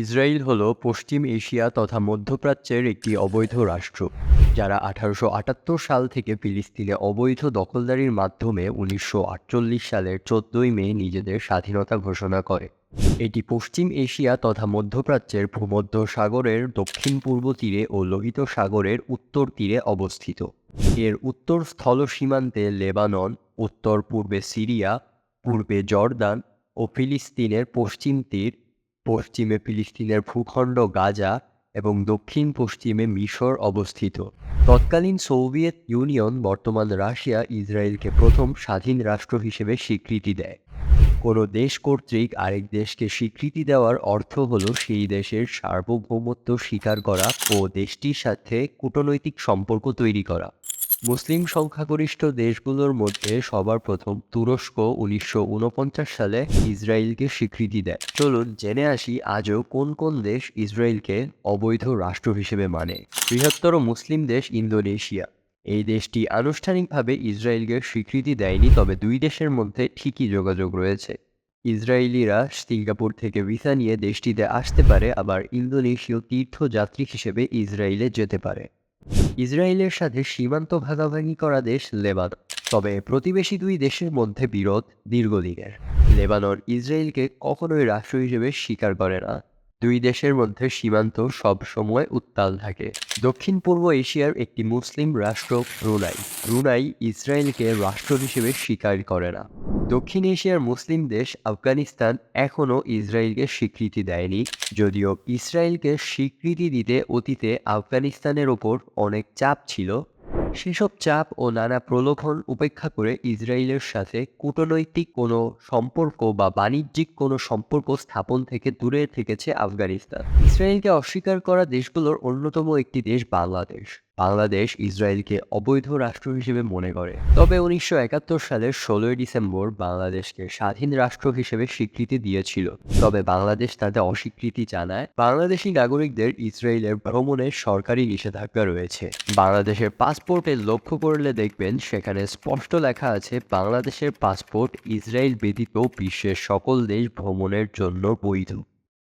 Israel হল পশ্চিম Asia তথা মধ্যপ্রাচ্যের একটি অবৈধ রাষ্ট্র, যারা আঠারোশো আটাত্তর সাল থেকে ফিলিস্তিনে অবৈধ দখলদারির মাধ্যমে উনিশশো আটচল্লিশ সালের চোদ্দই মে নিজেদের স্বাধীনতা ঘোষণা করে। এটি পশ্চিম এশিয়া তথা মধ্যপ্রাচ্যের ভূমধ্য সাগরের দক্ষিণ পূর্ব তীরে ও লোহিত সাগরের উত্তর তীরে অবস্থিত। এর উত্তর স্থল সীমান্তে লেবানন উত্তর পূর্বে সিরিয়া, পূর্বে জর্দান ও ফিলিস্তিনের পশ্চিম তীর পশ্চিমে ফিলিস্তিনের ভূখণ্ড গাজা এবং দক্ষিণ পশ্চিমে মিশর অবস্থিত। তৎকালীন সোভিয়েত ইউনিয়ন, বর্তমান রাশিয়া, ইসরায়েলকে প্রথম স্বাধীন রাষ্ট্র হিসেবে স্বীকৃতি দেয়। কোনো দেশ কর্তৃক আরেক দেশকে স্বীকৃতি দেওয়ার অর্থ হল সেই দেশের সার্বভৌমত্ব স্বীকার করা ও দেশটির সাথে কূটনৈতিক সম্পর্ক তৈরি করা। মুসলিম সংখ্যাগরিষ্ঠ দেশগুলোর মধ্যে সবার প্রথম তুরস্ক উনিশশো ঊনপঞ্চাশ সালে ইসরায়েলকে স্বীকৃতি দেয়। চলুন জেনে আসি আজও কোন কোন দেশ ইসরায়েলকে অবৈধ রাষ্ট্র হিসেবে মানে। বৃহত্তর মুসলিম দেশ ইন্দোনেশিয়া। এই দেশটি আনুষ্ঠানিকভাবে ইসরায়েলকে স্বীকৃতি দেয়নি, তবে দুই দেশের মধ্যে ঠিকই যোগাযোগ রয়েছে। ইসরায়েলিরা সিঙ্গাপুর থেকে ভিসা নিয়ে দেশটিতে আসতে পারে, আবার ইন্দোনেশীয় তীর্থযাত্রী হিসেবে ইসরায়েলে যেতে পারে। ইসরায়েলের সাথে সীমান্ত ভাগাভাগি করা দেশ লেবানন, তবে প্রতিবেশী দুই দেশের মধ্যে বিরোধ দীর্ঘদিনের। লেবানন ইসরায়েলকে কখনোই রাষ্ট্র হিসেবে স্বীকার করে না। দুই দেশের মধ্যে সীমান্ত সব সময় উত্তাল থাকে। দক্ষিণ পূর্ব এশিয়ার একটি মুসলিম রাষ্ট্র ব্রুনাই। ব্রুনাই ইসরায়েলকে রাষ্ট্র হিসেবে স্বীকার করে না। দক্ষিণ এশিয়ার মুসলিম দেশ আফগানিস্তান এখনও ইসরায়েলকে স্বীকৃতি দেয়নি। যদিও ইসরায়েলকে স্বীকৃতি দিতে অতীতে আফগানিস্তানের ওপর অনেক চাপ ছিল সেসব চাপ ও নানা প্রলোভন উপেক্ষা করে ইসরায়েলের সাথে কূটনৈতিক কোনো সম্পর্ক বা বাণিজ্যিক কোনো সম্পর্ক স্থাপন থেকে দূরে থেকেছে আফগানিস্তান। ইসরায়েলকে অস্বীকার করা দেশগুলোর অন্যতম একটি দেশ বাংলাদেশ। বাংলাদেশ ইসরায়েলকে অবৈধ রাষ্ট্র হিসেবে মনে করে। তবে উনিশশো একাত্তর সালের ষোলোই ডিসেম্বর বাংলাদেশকে স্বাধীন রাষ্ট্র হিসেবে স্বীকৃতি দিয়েছিল। তবে বাংলাদেশ তাতে অস্বীকৃতি জানায়, বাংলাদেশি নাগরিকদের ইসরায়েলের ভ্রমণের সরকারি নিষেধাজ্ঞা রয়েছে। বাংলাদেশের পাসপোর্টে লক্ষ্য করলে দেখবেন, সেখানে স্পষ্ট লেখা আছে, বাংলাদেশের পাসপোর্ট ইসরায়েল ব্যতীত বিশ্বের সকল দেশ ভ্রমণের জন্য বৈধ।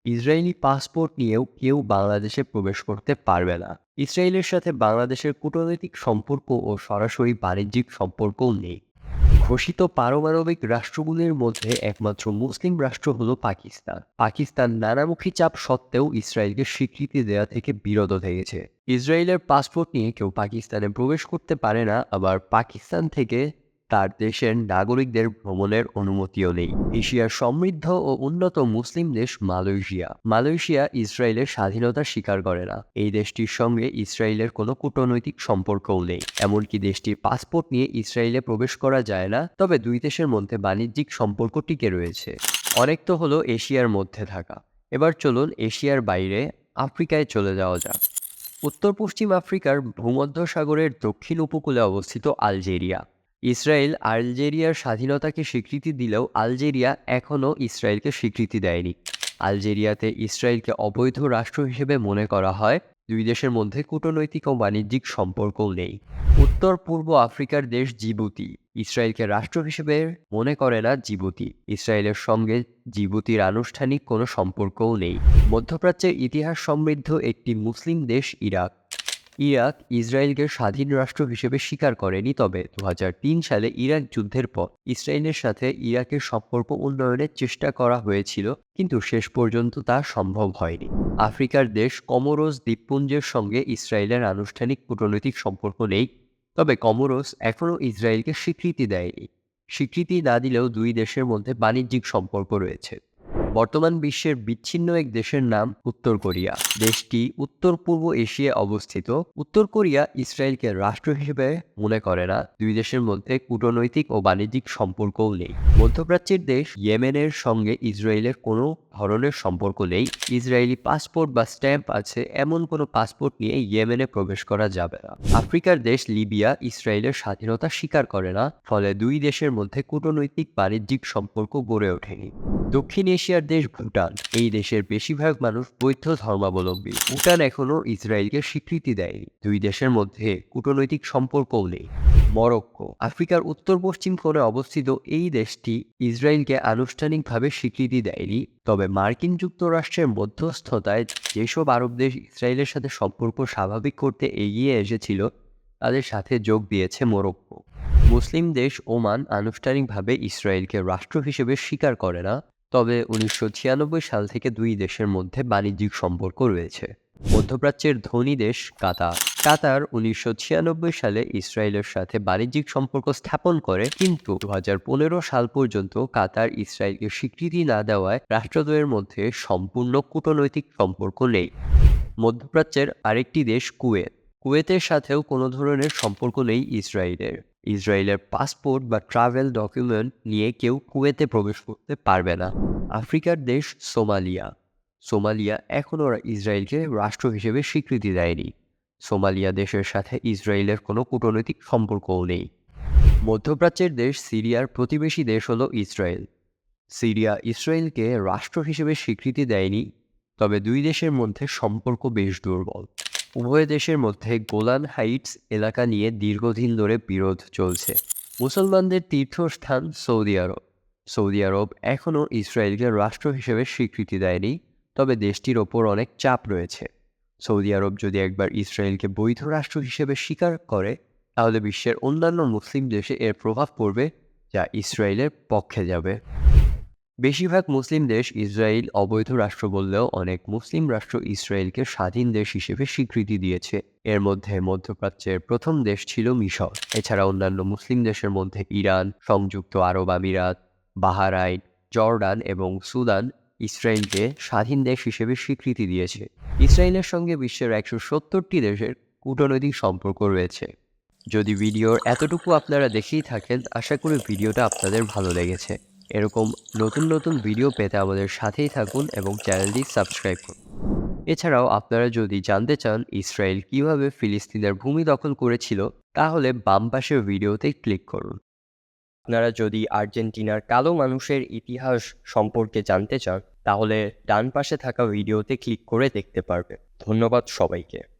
ইসরায়েলি পাসপোর্ট নিয়েও কেউ বাংলাদেশে প্রবেশ করতে পারবে না। ইসরায়েলের সাথে বাংলাদেশের কূটনৈতিক সম্পর্ক ও সরাসরি বাণিজ্যিক সম্পর্কও নেই। ঘোষিত পারমাণবিক রাষ্ট্রগুলির মধ্যে একমাত্র মুসলিম রাষ্ট্র হল পাকিস্তান। পাকিস্তান নানামুখী চাপ সত্ত্বেও ইসরায়েলকে স্বীকৃতি দেওয়া থেকে বিরত থেকেছে। ইসরায়েলের পাসপোর্ট নিয়ে কেউ পাকিস্তানে প্রবেশ করতে পারে না, আবার পাকিস্তান থেকে তার দেশের নাগরিকদের ভ্রমণের অনুমতিও নেই। এশিয়ার সমৃদ্ধ ও উন্নত মুসলিম দেশ মালয়েশিয়া। মালয়েশিয়া ইসরায়েলের স্বাধীনতা স্বীকার করে না। এই দেশটির সঙ্গে ইসরায়েলের কোনো কূটনৈতিক সম্পর্কও নেই। এমনকি দেশটির পাসপোর্ট নিয়ে ইসরায়েলে প্রবেশ করা যায় না, তবে দুই দেশের মধ্যে বাণিজ্যিক সম্পর্ক টিকে রয়েছে। অনেক তো হলো এশিয়ার মধ্যে থাকা। এবার চলুন এশিয়ার বাইরে, আফ্রিকায় চলে যাওয়া যাক। উত্তর পশ্চিম আফ্রিকার ভূমধ্য সাগরের দক্ষিণ উপকূলে অবস্থিত আলজেরিয়া। ইসরায়েল আলজেরিয়ার স্বাধীনতাকে স্বীকৃতি দিলেও আলজেরিয়া এখনও ইসরায়েলকে স্বীকৃতি দেয়নি। আলজেরিয়াতে ইসরায়েলকে অবৈধ রাষ্ট্র হিসেবে মনে করা হয়। দুই দেশের মধ্যে কূটনৈতিক ও বাণিজ্যিক সম্পর্কও নেই। উত্তর পূর্ব আফ্রিকার দেশ জিবুতি। ইসরায়েলকে রাষ্ট্র হিসেবে মনে করে না জিবুতি। ইসরায়েলের সঙ্গে জিবুতির আনুষ্ঠানিক কোনো সম্পর্কও নেই। মধ্যপ্রাচ্যের ইতিহাস সমৃদ্ধ একটি মুসলিম দেশ ইরাক। ইরাক ইসরায়েলকে স্বাধীন রাষ্ট্র হিসেবে স্বীকার করেনি, তবে দু হাজার তিন সালে ইরাক যুদ্ধের পর ইসরায়েলের সাথে ইরাকের সম্পর্ক উন্নয়নের চেষ্টা করা হয়েছিল, কিন্তু শেষ পর্যন্ত তা সম্ভব হয়নি। আফ্রিকার দেশ কমোরোস দ্বীপপুঞ্জের সঙ্গে ইসরায়েলের আনুষ্ঠানিক কূটনৈতিক সম্পর্ক নেই, তবে কমোরোস এখনও ইসরায়েলকে স্বীকৃতি দেয়নি। স্বীকৃতি না দিলেও দুই দেশের মধ্যে বাণিজ্যিক সম্পর্ক রয়েছে। বর্তমান বিশ্বের বিচ্ছিন্ন এক দেশের নাম উত্তর কোরিয়া। দেশটি উত্তর পূর্ব এশিয়ায় অবস্থিত। উত্তর কোরিয়া ইসরায়েলকে রাষ্ট্র হিসেবে মনে করে না। দুই দেশের মধ্যে কূটনৈতিক ও বাণিজ্যিক সম্পর্কও নেই। মধ্যপ্রাচ্যের দেশ ইয়েমেনের সঙ্গে ইসরায়েলের কোনো ধরনের সম্পর্ক নেই। ইসরায়েলি পাসপোর্ট বা স্ট্যাম্প আছে, এমন কোনো পাসপোর্ট নিয়ে ইয়েমেনে প্রবেশ করা যাবে না। আফ্রিকার দেশ লিবিয়া ইসরায়েলের স্বাধীনতা স্বীকার করে না, ফলে দুই দেশের মধ্যে কূটনৈতিক বাণিজ্যিক সম্পর্ক গড়ে ওঠেনি। দক্ষিণ এশিয়ার দেশ ভুটান, এই দেশের বেশিরভাগ মানুষ বৌদ্ধ ধর্মাবলম্বী। ভুটান এখনও ইসরায়েলকে স্বীকৃতি দেয়নি। দুই দেশের মধ্যে কূটনৈতিক সম্পর্কও নেই। মরক্কো। আফ্রিকার উত্তর পশ্চিম কোণে অবস্থিত এই দেশটি ইসরায়েলকে আনুষ্ঠানিকভাবে স্বীকৃতি দেয়নি, তবে মার্কিন যুক্তরাষ্ট্রের মধ্যস্থতায় যেসব আরব দেশ ইসরায়েলের সাথে সম্পর্ক স্বাভাবিক করতে এগিয়ে এসেছিল, তাদের সাথে যোগ দিয়েছে মরক্কো। মুসলিম দেশ ওমান আনুষ্ঠানিকভাবে ইসরায়েলকে রাষ্ট্র হিসেবে স্বীকার করে না, তবে উনিশশো ছিয়ানব্বই সাল থেকে দুই দেশের মধ্যে বাণিজ্যিক সম্পর্ক রয়েছে। মধ্যপ্রাচ্যের ধনী দেশ কাতার। কাতার উনিশশো ছিয়ানব্বই সালে ইসরায়েলের সাথে বাণিজ্যিক সম্পর্ক স্থাপন করে, কিন্তু দু হাজার পনেরো সাল পর্যন্ত কাতার ইসরায়েলকে স্বীকৃতি না দেওয়ায় রাষ্ট্রদ্বয়ের মধ্যে সম্পূর্ণ কূটনৈতিক সম্পর্ক নেই। মধ্যপ্রাচ্যের আরেকটি দেশ কুয়েত। কুয়েতের সাথেও কোনো ধরনের সম্পর্ক নেই ইসরায়েলের। ইসরায়েলের পাসপোর্ট বা ট্রাভেল ডকুমেন্ট নিয়ে কেউ কুয়েতে প্রবেশ করতে পারবে না। আফ্রিকার দেশ সোমালিয়া। সোমালিয়া এখনও ইসরায়েলকে রাষ্ট্র হিসেবে স্বীকৃতি দেয়নি। সোমালিয়া দেশের সাথে ইসরায়েলের কোনো কূটনৈতিক সম্পর্কও নেই। মধ্যপ্রাচ্যের দেশ সিরিয়ার প্রতিবেশী দেশ হলো ইসরায়েল। সিরিয়া ইসরায়েলকে রাষ্ট্র হিসেবে স্বীকৃতি দেয়নি, তবে দুই দেশের মধ্যে সম্পর্ক বেশ দুর্বল। উভয় দেশের মধ্যে গোলান হাইটস এলাকা নিয়ে দীর্ঘদিন ধরে বিরোধ চলছে। মুসলমানদের তীর্থস্থান সৌদি আরব। সৌদি আরব এখনও ইসরায়েলকে রাষ্ট্র হিসেবে স্বীকৃতি দেয়নি তবে দেশটির ওপর অনেক চাপ রয়েছে। সৌদি আরব যদি একবার ইসরায়েলকে বৈধ রাষ্ট্র হিসেবে স্বীকার করে, তাহলে বিশ্বের অন্যান্য মুসলিম দেশে এর প্রভাব পড়বে, যা ইসরায়েলের পক্ষে যাবে। বেশিরভাগ মুসলিম দেশ ইসরায়েল অবৈধ রাষ্ট্র বললেও অনেক মুসলিম রাষ্ট্র ইসরায়েলকে স্বাধীন দেশ হিসেবে স্বীকৃতি দিয়েছে। এর মধ্যে মধ্যপ্রাচ্যের প্রথম দেশ ছিল মিশর। এছাড়া অন্যান্য মুসলিম দেশের মধ্যে ইরান, সংযুক্ত আরব আমিরাত, বাহারাইন, জর্ডান এবং সুদান ইসরায়েলকে স্বাধীন দেশ হিসেবে স্বীকৃতি দিয়েছে। ইসরায়েলের সঙ্গে বিশ্বের একশো সত্তরটি দেশের কূটনৈতিক সম্পর্ক রয়েছে। যদি ভিডিওর এতটুকু আপনারা দেখেই থাকেন, আশা করি ভিডিওটা আপনাদের ভালো লেগেছে। এরকম নতুন নতুন ভিডিও পেতে আমাদের সাথেই থাকুন এবং চ্যানেলটি সাবস্ক্রাইব করুন। এছাড়াও আপনারা যদি জানতে চান ইসরায়েল কীভাবে ফিলিস্তিনের ভূমি দখল করেছিল, তাহলে বাম পাশের ভিডিওতে ক্লিক করুন। আপনারা যদি আর্জেন্টিনার কালো মানুষের ইতিহাস সম্পর্কে জানতে চান তাহলে ডান পাশে থাকা ভিডিওতে ক্লিক করে দেখতে পারবে। ধন্যবাদ সবাইকে।